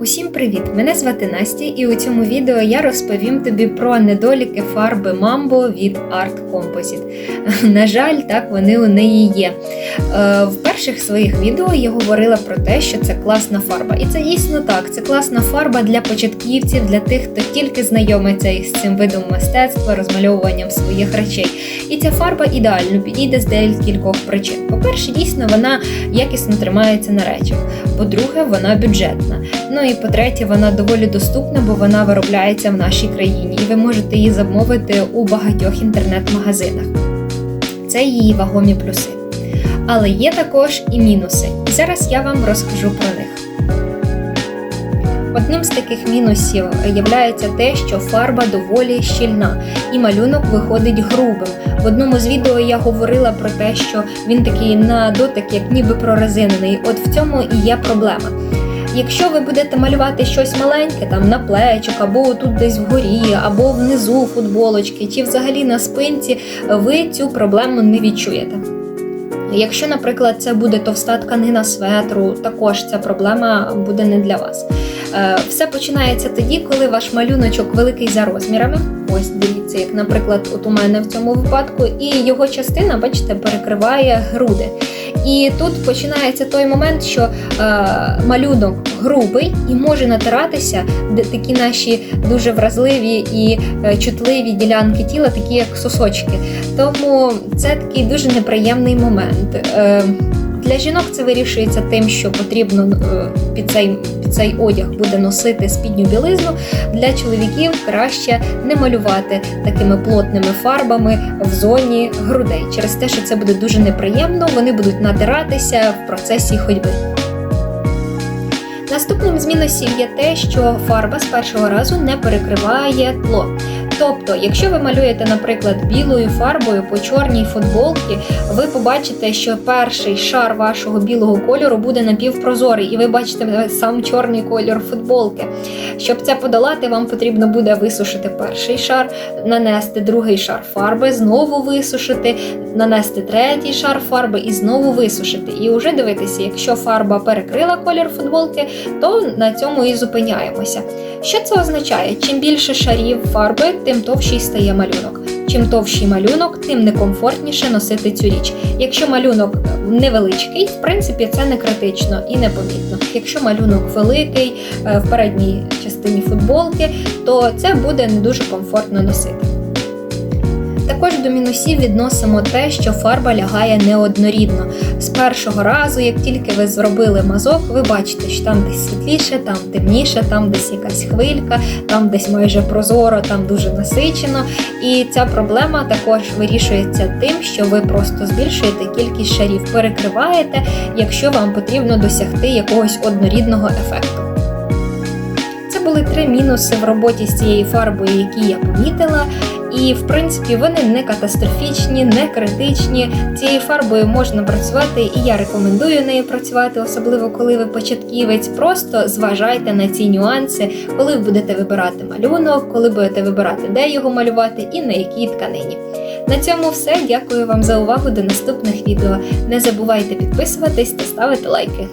Усім привіт! Мене звати Настя, і у цьому відео я розповім тобі про недоліки фарби Mambo від Art Composite. На жаль, так вони у неї є. Е, В перших своїх відео я говорила про те, що це класна фарба. І це дійсно так. Це класна фарба для початківців, для тих, хто тільки знайомиться із цим видом мистецтва, розмальовуванням своїх речей. І ця фарба ідеально підійде з декількох причин. По-перше, дійсно вона якісно тримається на речах. По-друге, вона бюджетна. Ну і по-третє, вона доволі доступна, бо вона виробляється в нашій країні, і ви можете її замовити у багатьох інтернет-магазинах. Це її вагомі плюси. Але є також і мінуси, і зараз я вам розкажу про них. Одним з таких мінусів є те, що фарба доволі щільна, і малюнок виходить грубим. В одному з відео я говорила про те, що він такий на дотик, як ніби прорезинений. От в цьому і є проблема. Якщо ви будете малювати щось маленьке, там на плечок, або тут десь вгорі, або внизу футболочки, чи взагалі на спинці, ви цю проблему не відчуєте. Якщо, наприклад, це буде товста тканина светру, також ця проблема буде не для вас. Е, Все починається тоді, коли ваш малюночок великий за розмірами. Ось дивіться, як, наприклад, от у мене в цьому випадку, і його частина, бачите, перекриває груди. І тут починається той момент, що е, малюнок грубий і може натиратися такі наші дуже вразливі і е, чутливі ділянки тіла, такі як сосочки. Тому це такий дуже неприємний момент. Е, для жінок це вирішується тим, що потрібно е, під цей під цей одяг буде носити спідню білизну. Для чоловіків краще не малювати такими плотними фарбами в зоні грудей. Через те, що це буде дуже неприємно, вони будуть натиратися в процесі ходьби. Наступним з мінусів є те, що фарба з першого разу не перекриває тло. Тобто, якщо ви малюєте, наприклад, білою фарбою по чорній футболці, ви побачите, що перший шар вашого білого кольору буде напівпрозорий, і ви бачите сам чорний кольор футболки. Щоб це подолати, вам потрібно буде висушити перший шар, нанести другий шар фарби, знову висушити, нанести третій шар фарби і знову висушити. І вже дивитися, якщо фарба перекрила колір футболки, то на цьому і зупиняємося. Що це означає? Чим більше шарів фарби, тим товщий стає малюнок. Чим товщий малюнок, тим некомфортніше носити цю річ. Якщо малюнок невеличкий, в принципі, це не критично і непомітно. Якщо малюнок великий е, в передній частині футболки, то це буде не дуже комфортно носити. Також до мінусів відносимо те, що фарба лягає неоднорідно. З першого разу, як тільки ви зробили мазок, ви бачите, що там десь світліше, там темніше, там десь якась хвилька, там десь майже прозоро, там дуже насичено. І ця проблема також вирішується тим, що ви просто збільшуєте кількість шарів, перекриваєте, якщо вам потрібно досягти якогось однорідного ефекту. Це були три мінуси в роботі з цією фарбою, які я помітила. І, в принципі, вони не катастрофічні, не критичні. Цією фарбою можна працювати, і я рекомендую нею працювати, особливо коли ви початківець. Просто зважайте на ці нюанси, коли ви будете вибирати малюнок, коли будете вибирати, де його малювати і на якій тканині. На цьому все. Дякую вам за увагу. До наступних відео. Не забувайте підписуватись та ставити лайки.